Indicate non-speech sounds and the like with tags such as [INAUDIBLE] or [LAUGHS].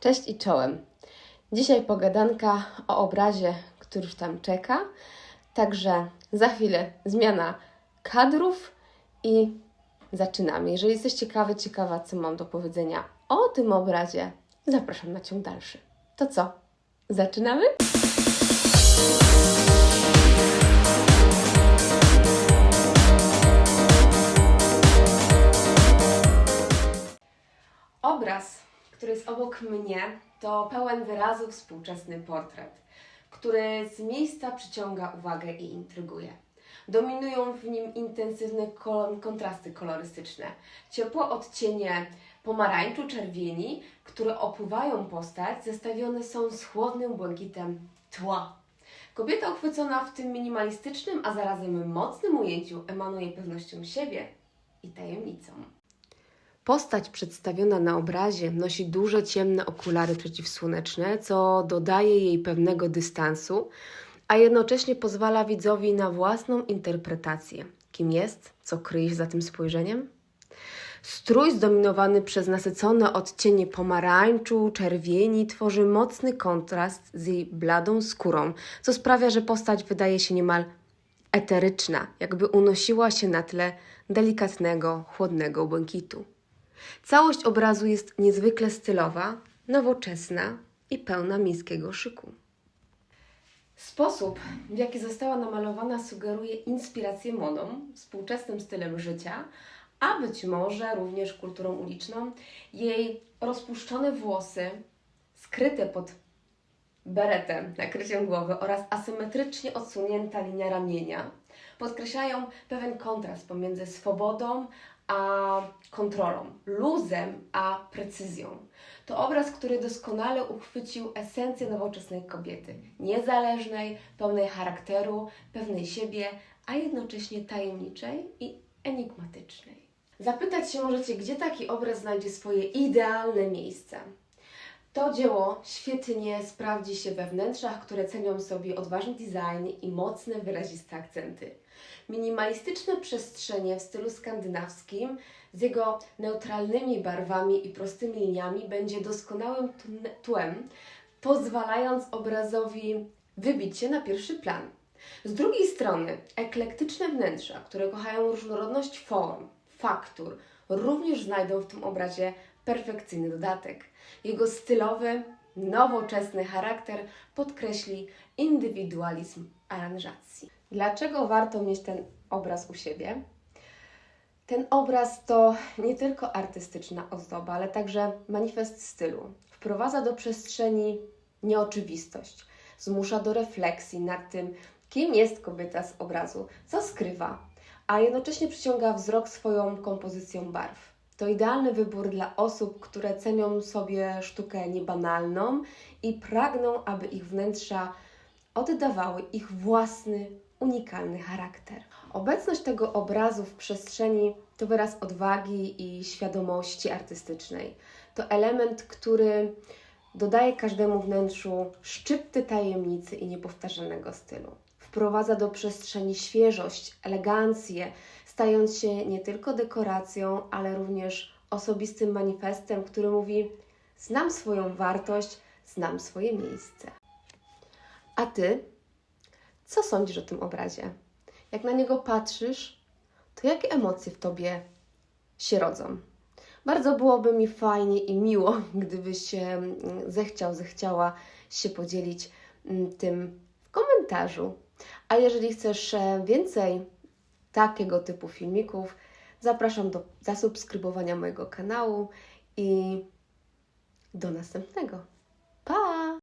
Cześć i czołem. Dzisiaj pogadanka o obrazie, który tam czeka. Także za chwilę zmiana kadrów i zaczynamy. Jeżeli jesteś ciekawy, ciekawa, co mam do powiedzenia o tym obrazie, zapraszam na ciąg dalszy. To co? Zaczynamy? Obraz, który jest obok mnie, to pełen wyrazu współczesny portret, który z miejsca przyciąga uwagę i intryguje. Dominują w nim intensywne kontrasty kolorystyczne, ciepłe odcienie pomarańczu, czerwieni, które opływają postać, zestawione są z chłodnym błękitem tła. Kobieta uchwycona w tym minimalistycznym, a zarazem mocnym ujęciu emanuje pewnością siebie i tajemnicą. Postać przedstawiona na obrazie nosi duże ciemne okulary przeciwsłoneczne, co dodaje jej pewnego dystansu, a jednocześnie pozwala widzowi na własną interpretację. Kim jest, co kryje się za tym spojrzeniem? Strój zdominowany przez nasycone odcienie pomarańczu, czerwieni tworzy mocny kontrast z jej bladą skórą, co sprawia, że postać wydaje się niemal eteryczna, jakby unosiła się na tle delikatnego, chłodnego błękitu. Całość obrazu jest niezwykle stylowa, nowoczesna i pełna miejskiego szyku. Sposób, w jaki została namalowana, sugeruje inspirację modą, współczesnym stylem życia, a być może również kulturą uliczną. Jej rozpuszczone włosy, skryte pod beretem, nakryciem głowy oraz asymetrycznie odsunięta linia ramienia podkreślają pewien kontrast pomiędzy swobodą a kontrolą, luzem a precyzją. To obraz, który doskonale uchwycił esencję nowoczesnej kobiety, niezależnej, pełnej charakteru, pewnej siebie, a jednocześnie tajemniczej i enigmatycznej. Zapytać się możecie, gdzie taki obraz znajdzie swoje idealne miejsce. To dzieło świetnie sprawdzi się we wnętrzach, które cenią sobie odważny design i mocne, wyraziste akcenty. Minimalistyczne przestrzenie w stylu skandynawskim z jego neutralnymi barwami i prostymi liniami będzie doskonałym tłem, pozwalając obrazowi wybić się na pierwszy plan. Z drugiej strony, eklektyczne wnętrza, które kochają różnorodność form, faktur, również znajdą w tym obrazie perfekcyjny dodatek. Jego stylowy, nowoczesny charakter podkreśli indywidualizm aranżacji. Dlaczego warto mieć ten obraz u siebie? Ten obraz to nie tylko artystyczna ozdoba, ale także manifest stylu. Wprowadza do przestrzeni nieoczywistość, zmusza do refleksji nad tym, kim jest kobieta z obrazu, co skrywa, a jednocześnie przyciąga wzrok swoją kompozycją barw. To idealny wybór dla osób, które cenią sobie sztukę niebanalną i pragną, aby ich wnętrza oddawały ich własny, unikalny charakter. Obecność tego obrazu w przestrzeni to wyraz odwagi i świadomości artystycznej. To element, który dodaje każdemu wnętrzu szczypty tajemnicy i niepowtarzalnego stylu. Wprowadza do przestrzeni świeżość, elegancję, stając się nie tylko dekoracją, ale również osobistym manifestem, który mówi: Znam swoją wartość, znam swoje miejsce. A ty, co sądzisz o tym obrazie? Jak na niego patrzysz, to jakie emocje w tobie się rodzą? Bardzo byłoby mi fajnie i miło, [LAUGHS] gdybyś em, zechciał, zechciała się podzielić mm, tym w komentarzu. A jeżeli chcesz e, więcej takiego typu filmików, zapraszam do zasubskrybowania mojego kanału i do następnego. Pa!